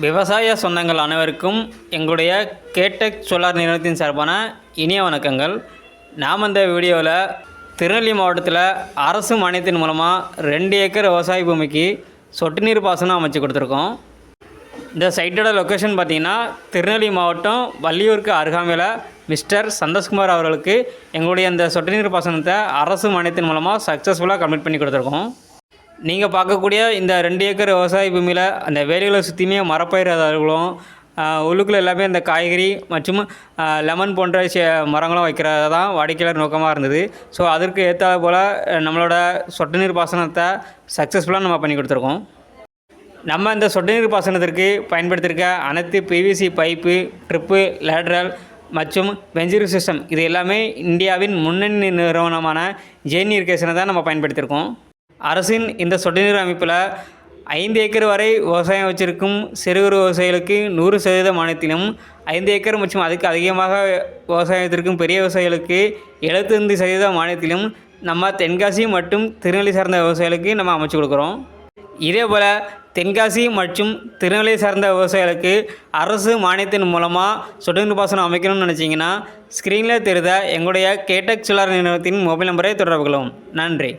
விவசாய சொந்தங்கள் அனைவருக்கும் எங்களுடைய கேட்டெக் சோலார் நிறுவனத்தின் சார்பான இனிய வணக்கங்கள். நாம் இந்த வீடியோவில் திருநெல்வேலி மாவட்டத்தில் அரசு மானியத்தின் மூலமாக ரெண்டு ஏக்கர் விவசாய பூமிக்கு சொட்டு நீர் பாசனம் அமைச்சு கொடுத்துருக்கோம். இந்த சைட்டோட லொக்கேஷன் பார்த்திங்கன்னா திருநெல்வேலி மாவட்டம் வள்ளியூருக்கு அருகாமையில் மிஸ்டர் சந்தோஷ்குமார் அவர்களுக்கு எங்களுடைய இந்த சொட்டு நீர் பாசனத்தை அரசு மானியத்தின் மூலமாக சக்ஸஸ்ஃபுல்லாக கம்ப்ளீட் பண்ணி கொடுத்துருக்கோம். நீங்கள் பார்க்கக்கூடிய இந்த ரெண்டு ஏக்கர் விவசாய பூமியில் அந்த வேலிகளை சுற்றியுமே மரப்பயிர்களும் உள்ளுக்குள்ள எல்லாமே இந்த காய்கறி மற்றும் லெமன் போன்ற சே மரங்களும் வைக்கிறது தான் வாடிக்கையாளர் நோக்கமாக இருந்தது. ஸோ அதற்கு ஏற்ற போல் நம்மளோட சொட்டு நீர் பாசனத்தை சக்ஸஸ்ஃபுல்லாக நம்ம பண்ணி கொடுத்துருக்கோம். நம்ம இந்த சொட்டு நீர் பாசனத்திற்கு பயன்படுத்தியிருக்க அனைத்து பிவிசி பைப்பு ட்ரிப்பு லேட்ரல் மற்றும் பெஞ்சிரு சிஸ்டம் இது எல்லாமே இந்தியாவின் முன்னணி நிறுவனமான ஜெயின் இரிகேஷனை தான் நம்ம பயன்படுத்தியிருக்கோம் அரசின் இந்த சொட்டுநீர் அமைப்பில் ஐந்து ஏக்கர் வரை விவசாயம் வச்சிருக்கும் சிறு குறு விவசாயிகளுக்கு நூறு சதவீத மானியத்திலும் ஐந்து ஏக்கர் மற்றும் அதுக்கு அதிகமாக விவசாயம் வைத்திருக்கும் பெரிய விவசாயிகளுக்கு எழுபத்தைந்து சதவீத மானியத்திலும் நம்ம தென்காசி மற்றும் திருநெல்வேலி சார்ந்த விவசாயிகளுக்கு நம்ம அமைச்சு கொடுக்குறோம். இதே போல் தென்காசி மற்றும் திருநெல்வேலி சார்ந்த விவசாயிகளுக்கு அரசு மானியத்தின் மூலமாக சொட்டுநீர் பாசனம் அமைக்கணும்னு நினச்சிங்கன்னா ஸ்க்ரீனில் தெரிந்த எங்களுடைய கேட்டக் சிலார் நிறுவனத்தின் மொபைல் நம்பரை தொடர்பு கொள்ளவும். நன்றி.